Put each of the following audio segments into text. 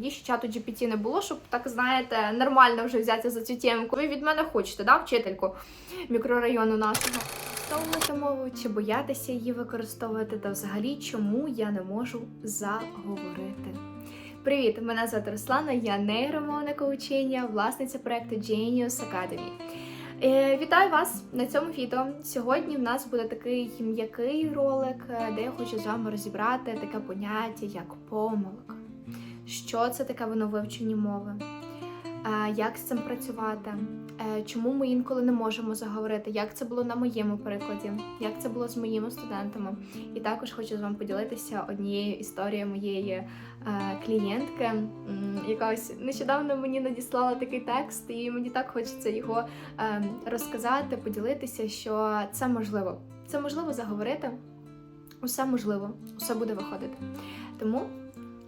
Тоді ще чату GPT не було, щоб так знаєте, нормально вже взятися за цю тємку. Ви від мене хочете, да, вчительку мікрорайону нашого. Використовувати мову чи боятися її використовувати, та взагалі чому я не можу заговорити. Привіт, мене звати Руслана, я нейромовне коучення, власниця проекту Genius Academy. Е, Вітаю вас на цьому відео. Сьогодні в нас буде такий м'який ролик, е, де я хочу з вами розібрати таке поняття як помилка. Що це таке воно вивчені мови? Е, Як з цим працювати? Е, Чому ми інколи не можемо заговорити? Як це було на моєму прикладі? Як це було з моїми студентами? І також хочу з вами поділитися однією історією моєї е, клієнтки, яка ось нещодавно мені надіслала такий текст, і мені так хочеться його розказати, поділитися, що це можливо. Це можливо заговорити. Усе можливо, усе буде виходити. Тому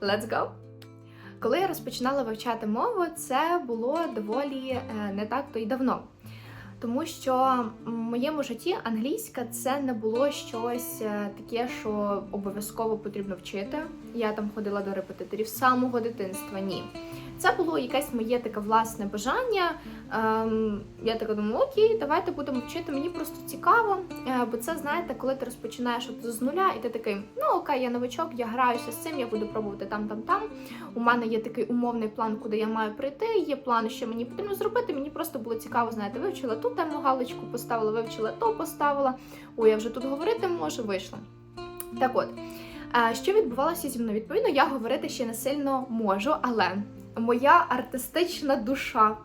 let's go! Коли я розпочинала вивчати мову, це було доволі е, не так то й давно. Тому що в моєму житті англійська це не було щось е, таке, що обов'язково потрібно вчити. Я там ходила до репетиторів самого дитинства. Ні. Це було якесь моє таке власне бажання. Ем, я така думаю, окей, давайте будемо вчити. Мені просто цікаво. Е, бо це, знаєте, коли ти розпочинаєш з нуля, і ти такий, ну окей, я новичок, я граюся з цим, я буду пробувати там, там, там. У мене є такий умовний план, куди я маю прийти. Є план, що мені потрібно зробити. Мені просто було цікаво, знаєте, вивчила ту тему галочку, поставила, вивчила то, поставила. Ой, я вже тут говорити можу, вийшла. Так от, е, що відбувалося зі мною? Відповідно, я говорити ще не сильно можу, але моя артистична душа.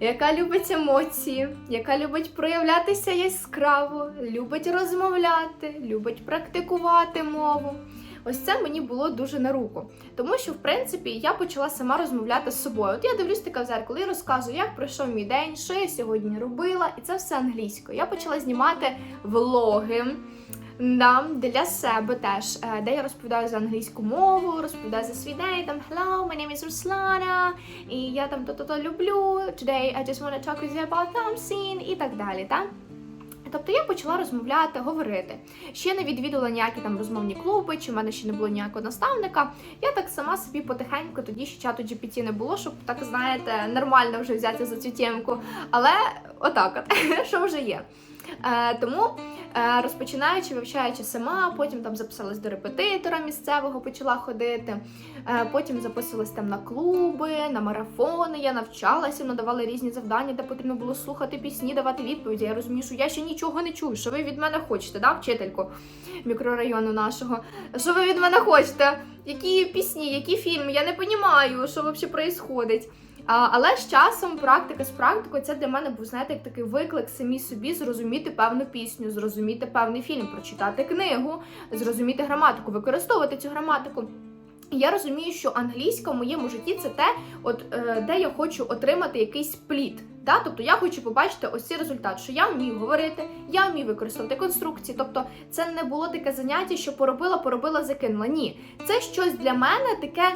Яка любить емоції, яка любить проявлятися яскраво, любить розмовляти, любить практикувати мову. Ось це мені було дуже на руку. Тому що, в принципі, я почала сама розмовляти з собою. От я дивлюсь таке в зеркало і розказую, як пройшов мій день, що я сьогодні робила, і це все англійською. Я почала знімати влоги. Да, для себе теж, е, де я розповідаю за англійську мову, розповідаю за свій день, там Hello, my name is Ruslana, і я там то-то-то люблю, today I just want to talk with you about something, і так далі. Так? Тобто я почала розмовляти, говорити. Ще не відвідувала ніякі там розмовні клуби, чи в мене ще не було ніякого наставника. Я так сама собі потихеньку, тоді ще чату GPT не було, щоб так знаєте, нормально вже взятися за цю тємку. Але отак, от, що вже є. Е, тому розпочинаючи, вивчаючи сама, потім там записалась до репетитора місцевого, почала ходити. Е, потім записувалась там на клуби, на марафони. Я навчалася, надавали різні завдання, де потрібно було слухати пісні, давати відповіді. Я розумію, що я ще нічого не чую. Що ви від мене хочете, да, вчительку мікрорайону нашого? Що ви від мене хочете? Які пісні, які фільми? Я не розумію, що взагалі відбувається. Але з часом практика з практикою це для мене був знаєте, як такий виклик самі собі зрозуміти певну пісню, зрозуміти певний фільм, прочитати книгу, зрозуміти граматику, використовувати цю граматику. Я розумію, що англійська в моєму житті це те, от е, де я хочу отримати якийсь плід. Да? Тобто я хочу побачити ось цей результат, що я вмію говорити, я вмію використовувати конструкції. Тобто це не було таке заняття, що поробила, поробила, закинула. Ні, це щось для мене таке.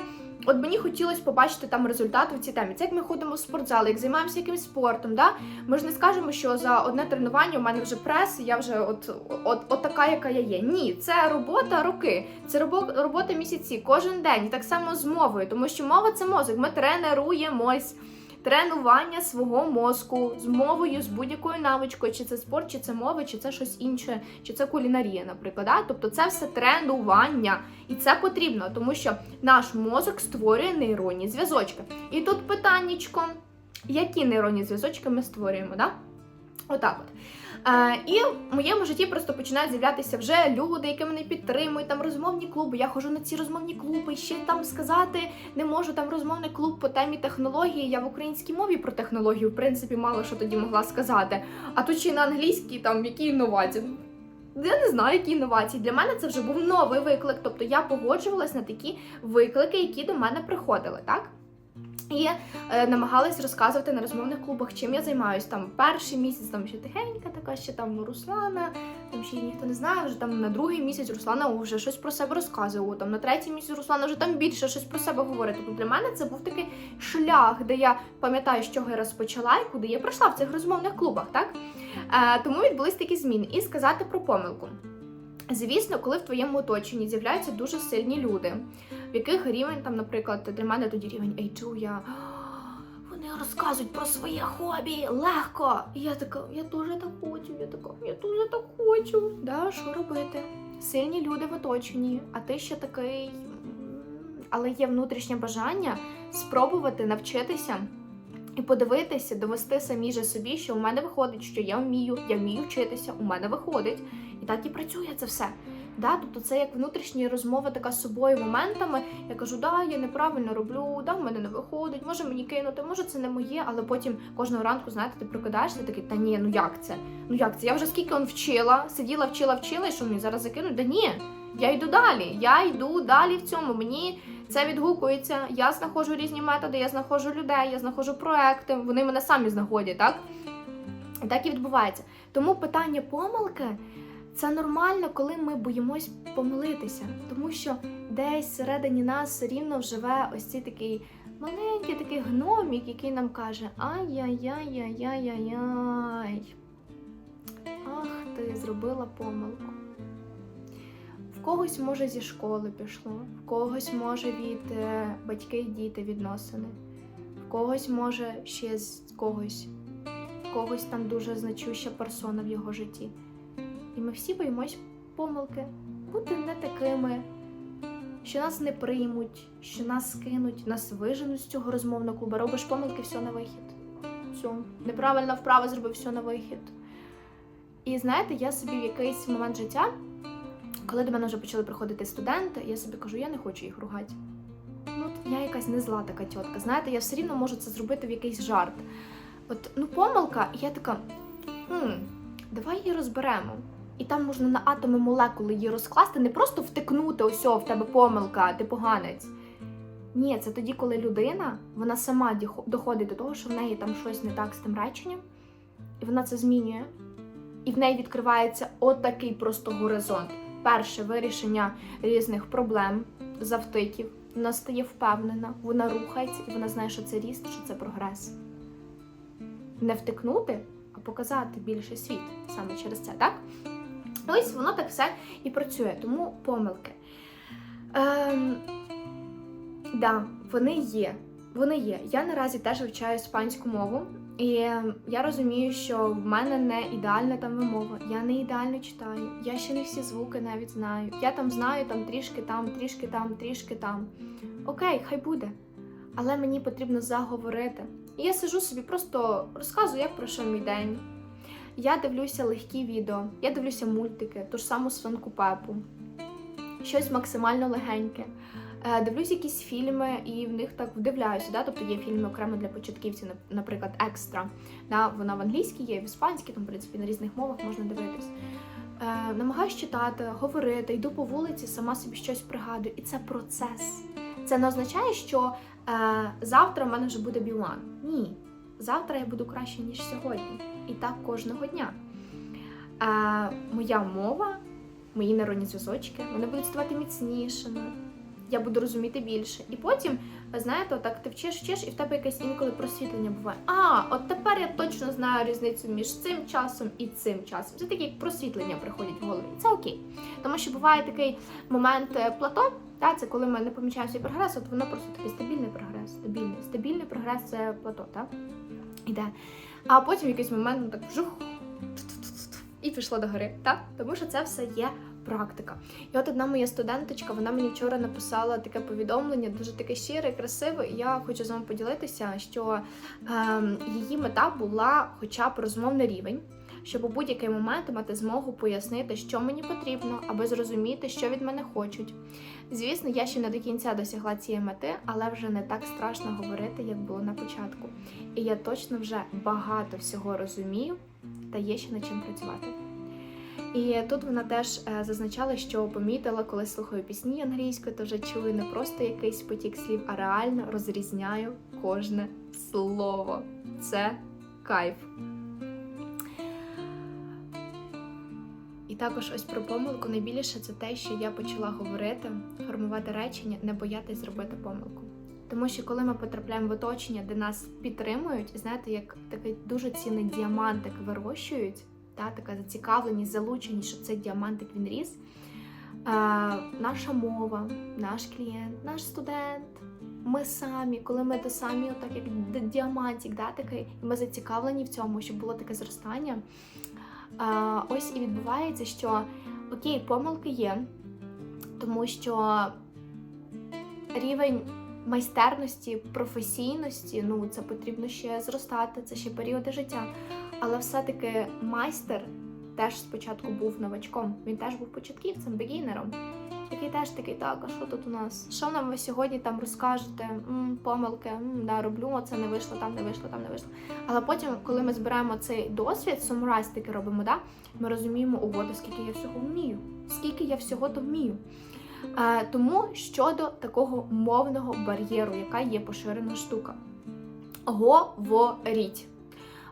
От мені хотілося побачити там результат в цій темі. Це як ми ходимо в спортзал, як займаємося якимось спортом. Да? Ми ж не скажемо, що за одне тренування у мене вже прес, я вже от, от, от така, яка я є. Ні, це робота роки, це робота місяці, кожен день. Так само з мовою, тому що мова це мозок. Ми тренуємось. Тренування свого мозку з мовою, з будь-якою навичкою, чи це спорт, чи це мова, чи це щось інше, чи це кулінарія, наприклад. Тобто це все тренування, і це потрібно, тому що наш мозок створює нейронні зв'язочки. І тут питаннячко, які нейронні зв'язочки ми створюємо, да? Отак от. Е, і в моєму житті просто починають з'являтися вже люди, які мене підтримують, там розмовні клуби. Я ходжу на ці розмовні клуби, ще там сказати не можу. Там розмовний клуб по темі технології. Я в українській мові про технологію, в принципі, мало що тоді могла сказати. А тут ще й на англійській, там які інновації. Я не знаю, які інновації. Для мене це вже був новий виклик. Тобто я погоджувалась на такі виклики, які до мене приходили, так? І е, намагалась розказувати на розмовних клубах, чим я займаюся. Там перший місяць там ще тихенька, така ще там Руслана, там ще ніхто не знає. Вже там на другий місяць Руслана вже щось про себе розказує. Там на третій місяць Руслана вже там більше щось про себе говорить. Тобто для мене це був такий шлях, де я пам'ятаю, з чого я розпочала і куди я пройшла в цих розмовних клубах. Так е, тому відбулись такі зміни. І сказати про помилку. Звісно, коли в твоєму оточенні з'являються дуже сильні люди, в яких рівень, там, наприклад, для мене тоді рівень A2, я. Вони розказують про своє хобі легко. І я така, я дуже так хочу, я така, я дуже так хочу. Да, що робити? Сильні люди в оточенні, а ти ще такий. Але є внутрішнє бажання спробувати навчитися і подивитися, довести самі же собі, що у мене виходить, що я вмію, я вмію вчитися, у мене виходить. І так і працює це все. Да? Тобто це як внутрішня розмова така з собою моментами. Я кажу, да, я неправильно роблю, да, в мене не виходить, може мені кинути, може це не моє, але потім кожного ранку, знаєте, ти прокидаєшся такий, та ні, ну як це? Ну як це? Я вже скільки он вчила, сиділа, вчила, вчила, і що мені зараз закинуть? Да ні, я йду далі. Я йду далі в цьому. Мені це відгукується. Я знаходжу різні методи, я знаходжу людей, я знаходжу проекти. Вони мене самі знаходять, так? Так і відбувається. Тому питання помилки це нормально, коли ми боїмось помилитися, тому що десь всередині нас рівно живе ось цей такий маленький такий гномік, який нам каже: ай-яй-яй-яй-яй-яй. Ах, ти зробила помилку. В когось може зі школи пішло, в когось може від е, батьки й діти відносини, в когось може ще з когось, в когось там дуже значуща персона в його житті. І ми всі боїмось помилки, бути не такими, що нас не приймуть, що нас скинуть, нас виженуть з цього розмовного клубу. Робиш помилки, все на вихід. Все, неправильно вправо зробив все на вихід. І знаєте, я собі в якийсь момент життя, коли до мене вже почали приходити студенти, я собі кажу, я не хочу їх ругати. Ну, от я якась не зла така тітка. Знаєте, я все рівно можу це зробити в якийсь жарт. От, ну, помилка, і я така, хм, давай її розберемо. І там можна на атоми молекули її розкласти, не просто втикнути ось в тебе помилка, ти поганець. Ні, це тоді, коли людина вона сама доходить до того, що в неї там щось не так з тим реченням, і вона це змінює. І в неї відкривається отакий просто горизонт. Перше вирішення різних проблем, завтиків. Вона стає впевнена, вона рухається, і вона знає, що це ріст, що це прогрес. Не втикнути, а показати більший світ саме через це, так? Ось воно так все і працює, тому помилки. Ем, да, вони є. Вони є. Я наразі теж вивчаю іспанську мову, і я розумію, що в мене не ідеальна там вимова. Я не ідеально читаю. Я ще не всі звуки навіть знаю. Я там знаю там трішки там, трішки там, трішки там. Окей, хай буде. Але мені потрібно заговорити. І я сижу собі, просто розказую, як пройшов мій день. Я дивлюся легкі відео, я дивлюся мультики, ту ж саму свинку Пепу, щось максимально легеньке. Е, Дивлюсь якісь фільми і в них так вдивляюся. Да? Тобто є фільми окремо для початківців, наприклад, екстра. Да? Вона в англійській є, в іспанській, там, в принципі, на різних мовах можна дивитись. Е, намагаюсь читати, говорити, йду по вулиці, сама собі щось пригадую. І це процес. Це не означає, що е, завтра в мене вже буде білан. Ні. Завтра я буду краще, ніж сьогодні. І так кожного дня. Е, моя мова, мої нейронні зв'язочки, вони будуть ставати міцнішими. Я буду розуміти більше. І потім, знаєте, отак ти вчиш, вчиш, і в тебе якесь інколи просвітлення буває. А, от тепер я точно знаю різницю між цим часом і цим часом. Це таке як просвітлення приходять в голові. Це окей. Тому що буває такий момент е, плато, та, це коли ми не помічаємо свій прогрес, от воно просто такий стабільний прогрес. Стабільний. Стабільний прогрес це плато, так? Іде. А потім якийсь момент так вжух, і пішло до гори, так? Тому що це все є практика. І от одна моя студенточка, вона мені вчора написала таке повідомлення, дуже таке щире, красиве. І я хочу з вами поділитися, що ем, її мета була хоча б розмовний рівень. Щоб у будь-який момент мати змогу пояснити, що мені потрібно, аби зрозуміти, що від мене хочуть. Звісно, я ще не до кінця досягла цієї мети, але вже не так страшно говорити, як було на початку. І я точно вже багато всього розумію та є ще над чим працювати. І тут вона теж е, зазначала, що помітила, коли слухаю пісні англійською, то вже чую не просто якийсь потік слів, а реально розрізняю кожне слово. Це кайф. Також ось про помилку найбільше це те, що я почала говорити, формувати речення, не боятись зробити помилку. Тому що коли ми потрапляємо в оточення, де нас підтримують, знаєте, як такий дуже цінний діамантик вирощують, та, така зацікавленість, залученість, щоб цей діамантик він ріс. наша мова, наш клієнт, наш студент. Ми самі, коли ми то самі, так як діамантик, да, такий, і ми зацікавлені в цьому, щоб було таке зростання. А, ось і відбувається, що окей, помилки є, тому що рівень майстерності, професійності, ну це потрібно ще зростати, це ще періоди життя. Але все-таки майстер теж спочатку був новачком, він теж був початківцем, бегінером. Який теж такий, так, а що тут у нас? Що нам ви сьогодні там розкажете? М, помилки, м, да, роблю, оце не вийшло, там не вийшло, там не вийшло. Але потім, коли ми збираємо цей досвід, сумрайз таки робимо, да, ми розуміємо, ого, да скільки я всього вмію, скільки я всього то вмію. Е, тому щодо такого мовного бар'єру, яка є поширена штука. Говоріть.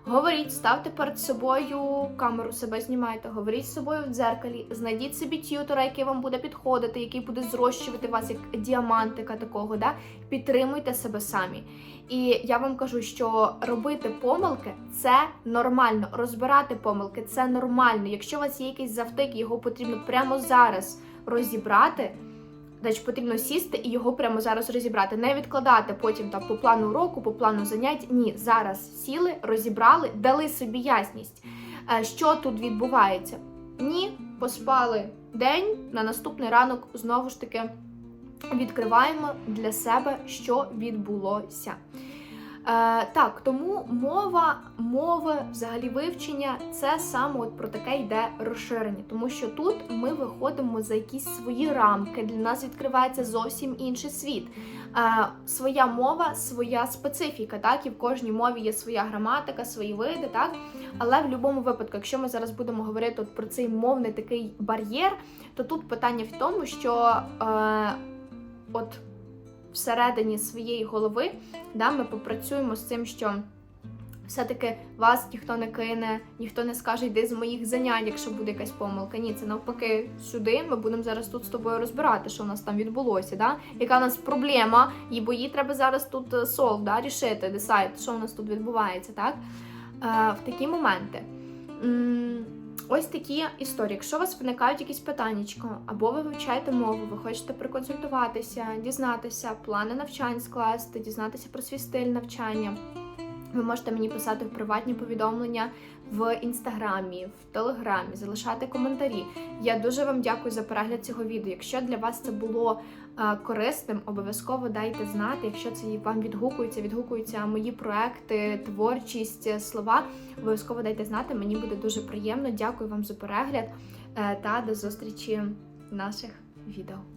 Говоріть, ставте перед собою камеру, себе знімайте, говоріть з собою в дзеркалі, знайдіть собі т'ютора, який вам буде підходити, який буде зрощувати вас як діамантика такого, да? підтримуйте себе самі. І я вам кажу, що робити помилки це нормально. Розбирати помилки це нормально. Якщо у вас є якийсь завтик, його потрібно прямо зараз розібрати. Значить, потрібно сісти і його прямо зараз розібрати, не відкладати потім там по плану уроку, по плану занять. Ні, зараз сіли, розібрали, дали собі ясність, е, що тут відбувається. Ні, поспали день, на наступний ранок знову ж таки відкриваємо для себе, що відбулося. Е, так, тому мова, мови, взагалі вивчення, це саме от про таке йде розширення, тому що тут ми виходимо за якісь свої рамки. Для нас відкривається зовсім інший світ. Е, своя мова, своя специфіка, так і в кожній мові є своя граматика, свої види, так. Але в будь-якому випадку, якщо ми зараз будемо говорити от про цей мовний такий бар'єр, то тут питання в тому, що е, от всередині своєї голови да, ми попрацюємо з цим, що все-таки вас ніхто не кине, ніхто не скаже, йди з моїх занять, якщо буде якась помилка. Ні, це навпаки сюди. Ми будемо зараз тут з тобою розбирати, що в нас там відбулося, да? яка в нас проблема, і бо її треба зараз тут е, солв, да, рішити, десайт, що в нас тут відбувається, так? Е, в такі моменти. Ось такі історії. Якщо у вас виникають якісь питання, або ви вивчаєте мову, ви хочете проконсультуватися, дізнатися, плани навчань скласти, дізнатися про свій стиль навчання. Ви можете мені писати в приватні повідомлення в інстаграмі, в телеграмі, залишати коментарі. Я дуже вам дякую за перегляд цього відео. Якщо для вас це було е, корисним, обов'язково дайте знати. Якщо це вам відгукується, відгукуються мої проекти, творчість, е, слова. Обов'язково дайте знати. Мені буде дуже приємно. Дякую вам за перегляд е, та до зустрічі в наших відео.